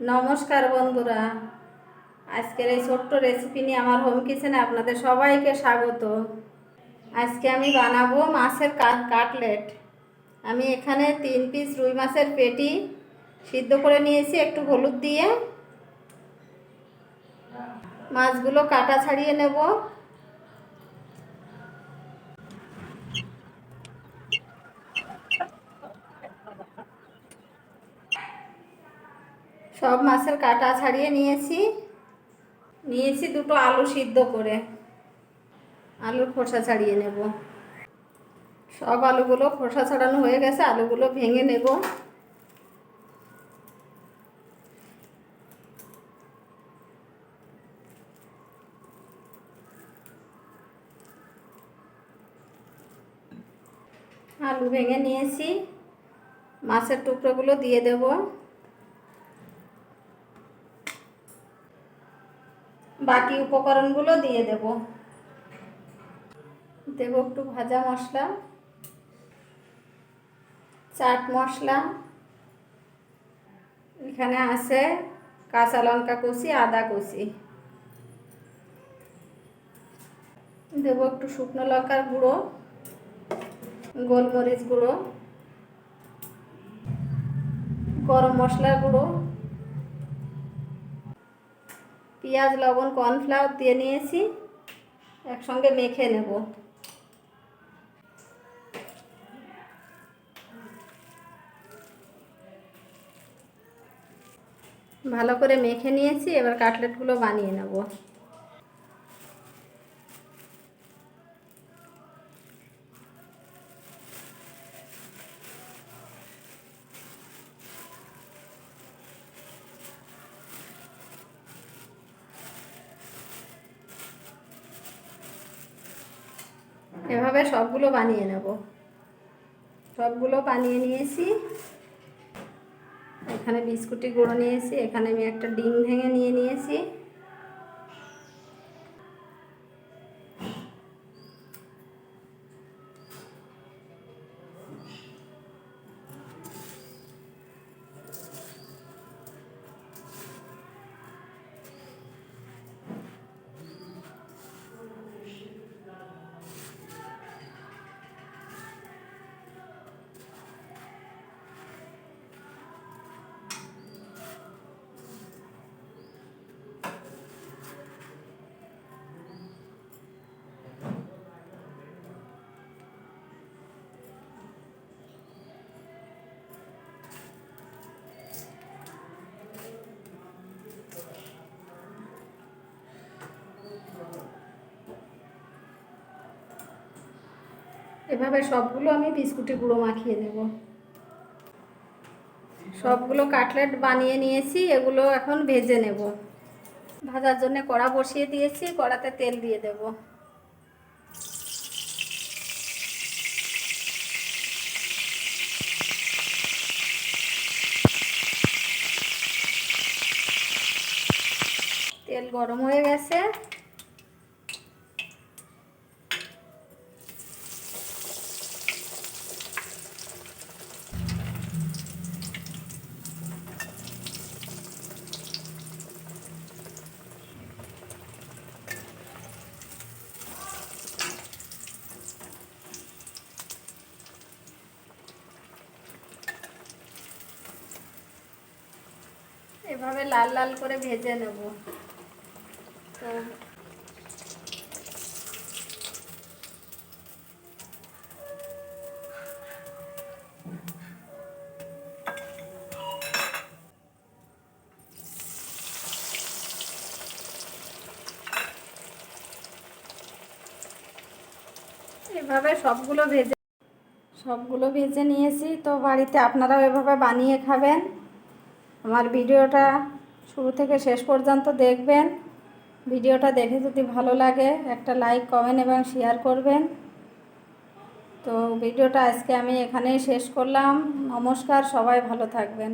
নমস্কার বন্ধুরা। আজকের এই ছোট্ট রেসিপি নিয়ে আমার হোম কিচেনে আপনাদের সবাইকে স্বাগত। আজকে আমি বানাবো মাছের কাট- কাটলেট। আমি এখানে তিন পিস রুই মাছের পেটি সিদ্ধ করে নিয়েছি একটু হলুদ দিয়ে। মাছগুলো কাটা ছাড়িয়ে নেব। সব মাছের কাটা ছাড়িয়ে নিয়েছি। নিয়েছি দুটো আলু সিদ্ধ করে। আলুর খোসা ছাড়িয়ে নেব। সব আলুগুলো খোসা ছাড়ানো হয়ে গেছে, আলুগুলো ভেঙে নেব। আলু ভেঙে নিয়েছি। মাছের টুকরোগুলো দিয়ে দেবো। বাকি উপকরণগুলো দিয়ে দেব। দেব একটু ভাজা মশলা, চাট মশলা, এখানে আছে কাঁচা লঙ্কা কুচি, আদা কুচি। দেবো একটু শুকনো লঙ্কার গুঁড়ো, গোলমরিচ গুঁড়ো, গরম মশলার গুঁড়ো পেঁয়াজ, লবণ, কর্নফ্লাওয়ার দিয়ে নিয়েছি। একসঙ্গে মেখে নেব। ভালো করে মেখে নিয়েছি, এবার কাটলেটগুলো বানিয়ে নেব। এভাবে সবগুলো বানিয়ে নেব। সবগুলো বানিয়ে নিয়েছি। এখানে বিস্কুটি গুঁড়ো নিয়েছি, এখানে আমি একটা ডিম ভেঙে নিয়ে নিয়েছি। এভাবে সবগুলো আমি বিস্কুটে গুঁড়ো মাখিয়ে নেব। সবগুলো কাটলেট বানিয়ে নিয়েছি, এগুলো এখন ভেজে নেব। ভাজার জন্য কড়া বসিয়ে দিয়েছি, কড়াতে তেল দিয়ে দেব। তেল গরম হয়ে গেছে। এভাবে লাল লাল করে ভেজে নেব। তো এভাবে সবগুলো ভেজে সবগুলো ভেজে নিয়েছি। তো বাড়িতে আপনারাও এভাবে বানিয়ে খাবেন। আমার ভিডিওটা শুরু থেকে শেষ পর্যন্ত দেখবেন। ভিডিওটা দেখে যদি ভালো লাগে, একটা লাইক, কমেন্ট এবং শেয়ার করবেন। তো ভিডিওটা আজকে আমি এখানেই শেষ করলাম। নমস্কার, সবাই ভালো থাকবেন।